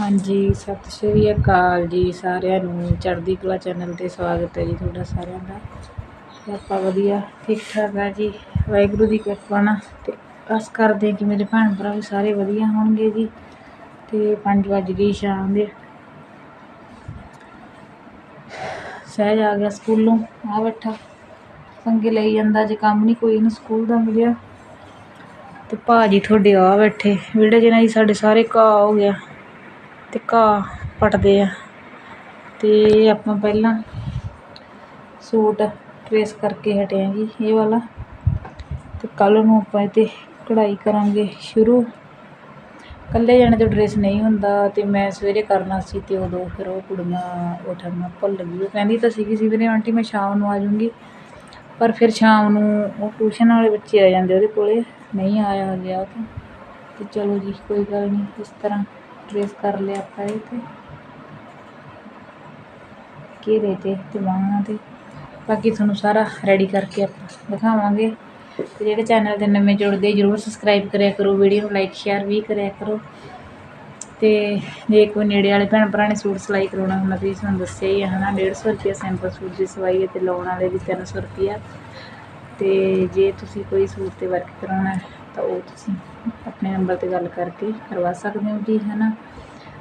ਹਾਂਜੀ, ਸਤਿ ਸ਼੍ਰੀ ਅਕਾਲ ਜੀ ਸਾਰਿਆਂ ਨੂੰ। ਚੜ੍ਹਦੀ ਕਲਾ ਚੈਨਲ ਤੇ ਸਵਾਗਤ ਹੈ ਜੀ ਤੁਹਾਡਾ ਸਾਰਿਆਂ ਦਾ। ਤੇ ਆਪਾਂ ਵਧੀਆ, ਠੀਕ ਠਾਕ ਆ ਜੀ। ਵਾਹਿਗੁਰੂ ਦੀ ਕਿਰਪਾ ਨਾਲ ਤੇ ਆਸ ਕਰਦੇ ਕਿ ਮੇਰੇ ਭੈਣ ਭਰਾ ਵੀ ਸਾਰੇ ਵਧੀਆ ਹੋਣਗੇ ਜੀ। ਤੇ 5 ਵਜੇ ਗਈ ਸ਼ਾਮ ਦੇ। ਸਹਿਜ ਆ ਗਿਆ ਸਕੂਲੋਂ, ਆ ਬੈਠਾ। ਪੰਗੇ ਲਈ ਜਾਂਦਾ, ਜੇ ਕੰਮ ਨਹੀਂ ਕੋਈ ਇਹਨੂੰ ਸਕੂਲ ਦਾ ਮਿਲਿਆ। ਤੇ ਭਾਜੀ ਤੁਹਾਡੇ ਆ ਬੈਠੇ। ਵਿਹੜੇ ਜਿਹਨਾਂ ਦੀ ਸਾਡੇ ਸਾਰੇ ਘਾਹ ਹੋ ਗਿਆ। ਤੇ ਘਾਹ ਪੱਟਦੇ ਆ। ਤੇ ਆਪਾਂ ਪਹਿਲਾਂ ਸੂਟ ਟਰੇਸ ਕਰਕੇ ਹਟੇ ਆ ਜੀ ਇਹ ਵਾਲਾ। ਤੇ ਕੱਲ ਨੂੰ ਆਪਾਂ ਇਹ 'ਤੇ ਕਢਾਈ ਕਰਾਂਗੇ ਸ਼ੁਰੂ। ਇਕੱਲੇ ਜਾਣੇ ਤੋਂ ਡਰੈਸ ਨਹੀਂ ਹੁੰਦਾ ਤੇ ਮੈਂ ਸਵੇਰੇ ਕਰਨਾ ਸੀ ਤੇ ਉਦੋਂ ਫਿਰ ਉਹ ਕੁੜੀਆਂ ਉੱਠਣਾ ਭੁੱਲ ਗਈ। ਉਹ ਕਹਿੰਦੀ ਤਾਂ ਸੀਗੀ ਸੀ, ਵੀਰੇ ਆਂਟੀ, ਮੈਂ ਸ਼ਾਮ ਨੂੰ ਆ ਜਾਊਂਗੀ। ਪਰ ਫਿਰ ਸ਼ਾਮ ਨੂੰ ਉਹ ਟਿਊਸ਼ਨ ਵਾਲੇ ਬੱਚੇ ਆ ਜਾਂਦੇ ਉਹਦੇ ਕੋਲੇ। ਨਹੀਂ ਆਇਆ ਗਿਆ ਉਹ ਤਾਂ। ਤੇ ਚਲੋ ਜੀ, ਕੋਈ ਗੱਲ ਨਹੀਂ, ਇਸ ਤਰ੍ਹਾਂ। ਟਰੇਸ ਕਰ ਲਿਆ ਆਪਾਂ ਇਹ 'ਤੇ। ਘੇਰੇ 'ਤੇ ਤੇ ਬਾਹਾਂ 'ਤੇ। ਬਾਕੀ ਤੁਹਾਨੂੰ ਸਾਰਾ ਰੈਡੀ ਕਰਕੇ ਆਪਾਂ ਦਿਖਾਵਾਂਗੇ। ਤੇ ਜਿਹੜੇ ਚੈਨਲ ਦੇ ਨਵੇਂ ਜੁੜਦੇ, ਜਰੂਰ ਸਬਸਕ੍ਰਾਈਬ ਕਰਿਆ ਕਰੋ ਵੀਡੀਓ ਨੂੰ ਲਾਈਕ ਸ਼ੇਅਰ ਵੀ ਕਰਿਆ ਕਰੋ। ਤੇ ਜੇ ਕੋਈ ਨੇੜੇ ਵਾਲੇ ਭੈਣ ਭਰਾ ਨੇ ਸੂਟ ਸਿਲਾਈ ਕਰਾਉਣਾ ਹੁੰਦਾ ਤੁਸੀਂ ਤੁਹਾਨੂੰ ਦੱਸਿਆ ਹੀ ਹੈ ਹਨਾ? 150 ਰੁਪਏ ਸਿੰਪਲ ਸੂਟ ਦੀ ਸਵਾਈ ਹੈ ਤੇ ਲਾਉਣ ਵਾਲੇ ਦੀ 300 ਰੁਪਿਆ ਤੇ ਜੇ ਤੁਸੀਂ ਕੋਈ ਸੂਟ ਤੇ ਵਰਕ ਕਰਾਉਣਾ ਤਾਂ ਉਹ ਤੁਸੀਂ ਆਪਣੇ ਨੰਬਰ ਤੇ ਗੱਲ ਕਰਕੇ ਕਰਵਾ ਸਕਦੇ ਹੋ ਜੀ ਹੈ ਨਾ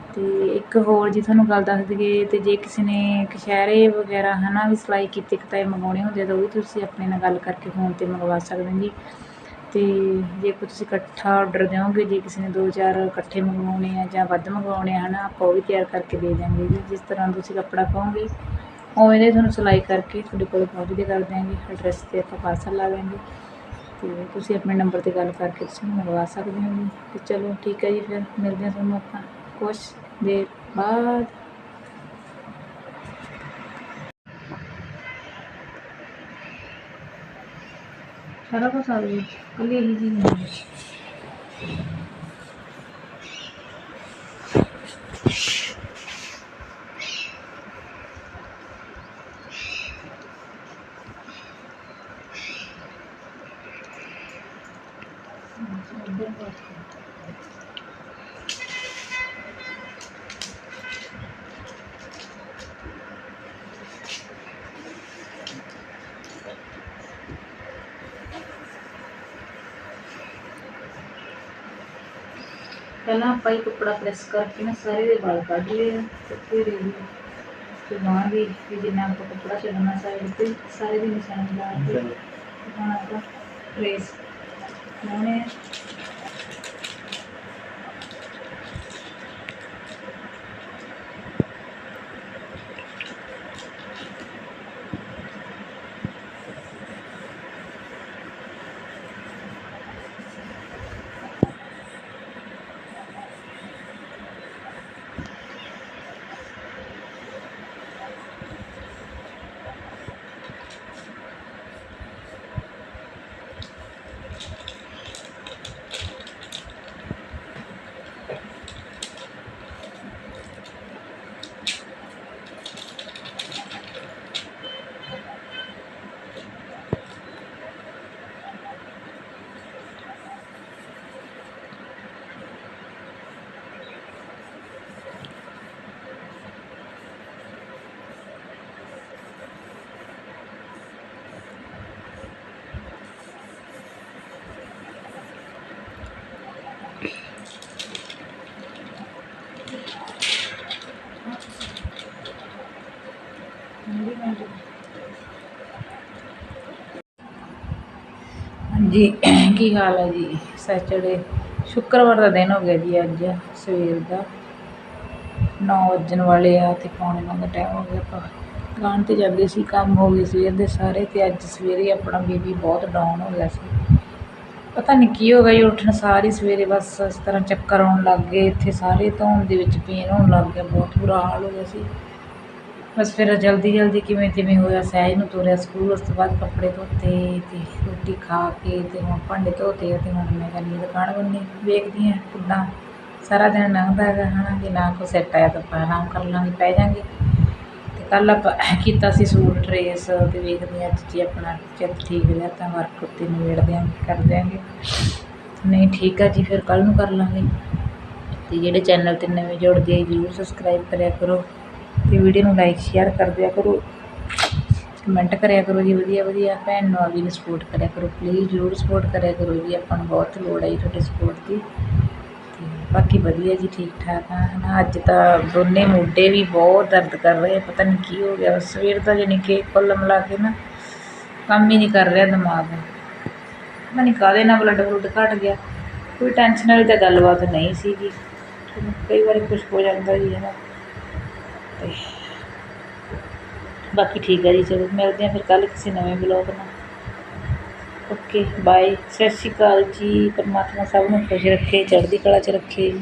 ਅਤੇ ਇੱਕ ਹੋਰ ਜੀ ਤੁਹਾਨੂੰ ਗੱਲ ਦੱਸ ਦੇਈਏ ਤੇ ਜੇ ਕਿਸੇ ਨੇ ਕਸ਼ਹਿਰੇ ਵਗੈਰਾ ਹੈ ਨਾ ਵੀ ਸਿਲਾਈ ਕੀਤੇ ਕਿਤੇ ਮੰਗਵਾਉਣੇ ਹੁੰਦੇ ਤਾਂ ਉਹ ਵੀ ਤੁਸੀਂ ਆਪਣੇ ਨਾਲ ਗੱਲ ਕਰਕੇ ਫੋਨ ਤੇ ਮੰਗਵਾ ਸਕਦੇ ਹੋ ਜੀ। ਅਤੇ ਜੇ ਕੋਈ ਤੁਸੀਂ ਇਕੱਠਾ ਔਡਰ ਦਿਓਗੇ, ਜੇ ਕਿਸੇ ਨੇ ਦੋ ਚਾਰ ਇਕੱਠੇ ਮੰਗਵਾਉਣੇ ਆ ਜਾਂ ਵੱਧ ਮੰਗਵਾਉਣੇ ਆ ਹੈ ਨਾ ਆਪਾਂ ਉਹ ਵੀ ਤਿਆਰ ਕਰਕੇ ਦੇ ਦਿਆਂਗੇ ਜੀ। ਜਿਸ ਤਰ੍ਹਾਂ ਤੁਸੀਂ ਕੱਪੜਾ ਕਹੋਗੇ ਉਵੇਂ ਦੇ ਤੁਹਾਨੂੰ ਸਿਲਾਈ ਕਰਕੇ ਤੁਹਾਡੇ ਕੋਲ ਪਹੁੰਚਦੇ ਕਰ ਦਿਆਂਗੇ ਐਡਰੈਸ ਤੇ ਆਪਾਂ ਪਾਰਸਲ ਲਾ ਦਿਆਂਗੇ। ਤੇ ਤੁਸੀਂ ਆਪਣੇ ਨੰਬਰ ਤੇ ਗੱਲ ਕਰਕੇ ਤੁਸੀਂ ਮੰਗਵਾ ਸਕਦੇ ਹੋ ਜੀ ਤੇ ਚਲੋ ਠੀਕ ਹੈ ਜੀ ਫਿਰ ਮਿਲਦੇ ਹਾਂ ਤੁਹਾਨੂੰ ਆਪਾਂ ਕੁਛ ਦੇਰ ਬਾਅਦ ਸਾਰਾ ਕੁਛ ਆ ਗਿਆ ਕੱਲੀ ਇਹੀ ਚੀਜ਼ ਨਹੀਂ ਹੈ ਪਹਿਲਾਂ ਆਪਾਂ ਇਹ ਕੱਪੜਾ ਪ੍ਰੈਸ ਕਰਕੇ ਨਾ ਸਾਰੇ ਦੇ ਵਾਲ ਕੱਢ ਲਏ ਆ ਤੇ ਫਿਰ ਇਹ ਤੇ ਬਾਹਾਂ ਦੀ ਵੀ ਜਿੰਨਾ ਆਪਾਂ ਕੱਪੜਾ ਚੱਲਣਾ ਸਾਈਡ ਤੇ ਸਾਰੇ ਦੇ ਨਿਸ਼ਾਨ ਹਾਂਜੀ, ਕੀ ਹਾਲ ਹੈ ਜੀ? ਸੈਚਰਡੇ ਸ਼ੁੱਕਰਵਾਰ ਦਾ ਦਿਨ ਹੋ ਗਿਆ ਜੀ ਅੱਜ, ਸਵੇਰ ਦਾ। 9 ਵੱਜਣ ਵਾਲੇ ਆ ਤੇ ਪੌਣੇ ਨੌ ਦਾ ਟਾਈਮ ਹੋ ਗਿਆ ਆਪਾਂ। ਦੁਕਾਨ ਤੇ ਜਾਂਦੇ ਸੀ, ਕੰਮ ਹੋ ਗਏ ਸਵੇਰ ਦੇ ਸਾਰੇ ਤੇ ਅੱਜ ਸਵੇਰੇ ਆਪਣਾ ਬੇਬੀ ਬਹੁਤ ਡਾਊਨ ਹੋ ਗਿਆ ਸੀ। ਪਤਾ ਨਹੀਂ ਕੀ ਹੋ ਗਿਆ, ਜੀ ਉੱਠਣ ਸਾਰ ਹੀ ਸਵੇਰੇ ਬਸ ਇਸ ਤਰ੍ਹਾਂ ਚੱਕਰ ਆਉਣ ਲੱਗ ਗਏ, ਇੱਥੇ ਸਾਰੇ ਧੌਣ ਦੇ ਵਿੱਚ ਪੇਨ ਹੋਣ ਲੱਗ ਗਿਆ, ਬਹੁਤ ਬੁਰਾ ਹਾਲ ਹੋ ਗਿਆ ਸੀ। ਬਸ ਫਿਰ ਜਲਦੀ ਜਲਦੀ ਕਿਵੇਂ ਕਿਵੇਂ ਹੋਇਆ, ਸਹਿਜ ਨੂੰ ਤੋਰਿਆ ਸਕੂਲ, ਉਸ ਤੋਂ ਬਾਅਦ ਕੱਪੜੇ ਧੋਤੇ ਤੇ ਰੋਟੀ ਖਾ ਕੇ ਤੇ ਹੁਣ ਭਾਂਡੇ ਧੋਤੇ ਆ ਤੇ ਹੁਣ ਮੈਂ ਕਹਿੰਦੀ ਦੁਕਾਨ ਬੰਨੀ, ਵੇਖਦੀ ਹਾਂ ਕਿੱਦਾਂ। ਸਾਰਾ ਦਿਨ ਲੰਘਦਾ ਹੈਗਾ, ਹਨਾ ਜੇ ਨਾ ਕੋਈ ਸੈੱਟ ਆਇਆ ਤਾਂ ਆਪਾਂ ਆਰਾਮ ਕਰ ਲਾਂਗੇ ਪੈ ਜਾਾਂਗੇ। ਕੱਲ੍ਹ ਆਪਾਂ ਕੀਤਾ ਸੀ ਸੂਟ ਟਰੇਸ ਅਤੇ ਵੇਖਦੇ ਹਾਂ ਅੱਜ ਜੇ ਆਪਣਾ ਚਿੱਤ ਠੀਕ ਰਿਹਾ ਤਾਂ ਵਰਕ ਉੱਤੇ ਨਿਬੇੜ ਦਿਆਂਗੇ ਕਰ ਦਿਆਂਗੇ। ਨਹੀਂ, ਠੀਕ ਆ ਜੀ, ਫਿਰ ਕੱਲ੍ਹ ਨੂੰ ਕਰ ਲਾਂਗੇ। ਅਤੇ ਜਿਹੜੇ ਚੈਨਲ ਤੇ ਨਵੇਂ ਜੁੜਦੇ ਆ, ਜਰੂਰ ਸਬਸਕ੍ਰਾਈਬ ਕਰਿਆ ਕਰੋ ਅਤੇ ਵੀਡੀਓ ਨੂੰ ਲਾਈਕ ਸ਼ੇਅਰ ਕਰ ਦਿਆ ਕਰੋ। ਕਮੈਂਟ ਕਰਿਆ ਕਰੋ ਜੀ, ਵਧੀਆ ਵਧੀਆ। ਭੈਣ ਨੂੰ ਆਪਣੀ ਨੂੰ ਸਪੋਰਟ ਕਰਿਆ ਕਰੋ ਪਲੀਜ਼ ਜਰੂਰ ਸਪੋਰਟ ਕਰਿਆ ਕਰੋ ਜੀ, ਆਪਾਂ ਨੂੰ ਬਹੁਤ ਲੋੜ ਹੈ ਜੀ ਤੁਹਾਡੇ ਸਪੋਰਟ ਦੀ। ਬਾਕੀ ਵਧੀਆ ਜੀ ਠੀਕ ਠਾਕ ਆ, ਹਨਾ? ਅੱਜ ਤਾਂ ਦੋਨੇ ਮੋਢੇ ਵੀ ਬਹੁਤ ਦਰਦ ਕਰ ਰਹੇ ਪਤਾ ਨਹੀਂ ਕੀ ਹੋ ਗਿਆ। ਸਵੇਰ ਦਾ ਜਾਣੀ ਕਿ ਕੁੱਲ ਮਿਲਾ ਕੇ ਨਾ ਕੰਮ ਹੀ ਨਹੀਂ ਕਰ ਰਿਹਾ ਦਿਮਾਗ। ਪਤਾ ਨਹੀਂ ਕਾਹਦੇ ਨਾਲ ਬਲੱਡ ਬਲੁੱਡ ਘਟ ਗਿਆ। ਕੋਈ ਟੈਨਸ਼ਨ ਵਾਲੀ ਤਾਂ ਗੱਲਬਾਤ ਨਹੀਂ ਸੀਗੀ। ਕਈ ਵਾਰੀ ਕੁਝ ਹੋ ਜਾਂਦਾ ਜੀ ਹੈ ਨਾ। ਤੇ ਬਾਕੀ ਠੀਕ ਹੈ ਜੀ, ਚਲੋ, ਮਿਲਦੇ ਹਾਂ ਫਿਰ ਕੱਲ ਕਿਸੇ ਨਵੇਂ ਬਲੌਗ ਨਾਲ। ਓਕੇ ਬਾਏ ਸਤਿ ਸ਼੍ਰੀ ਅਕਾਲ ਜੀ। ਪਰਮਾਤਮਾ ਸਭ ਨੂੰ ਖੁਸ਼ ਰੱਖੇ, ਚੜ੍ਹਦੀ ਕਲਾ 'ਚ ਰੱਖੇ। ਜੀ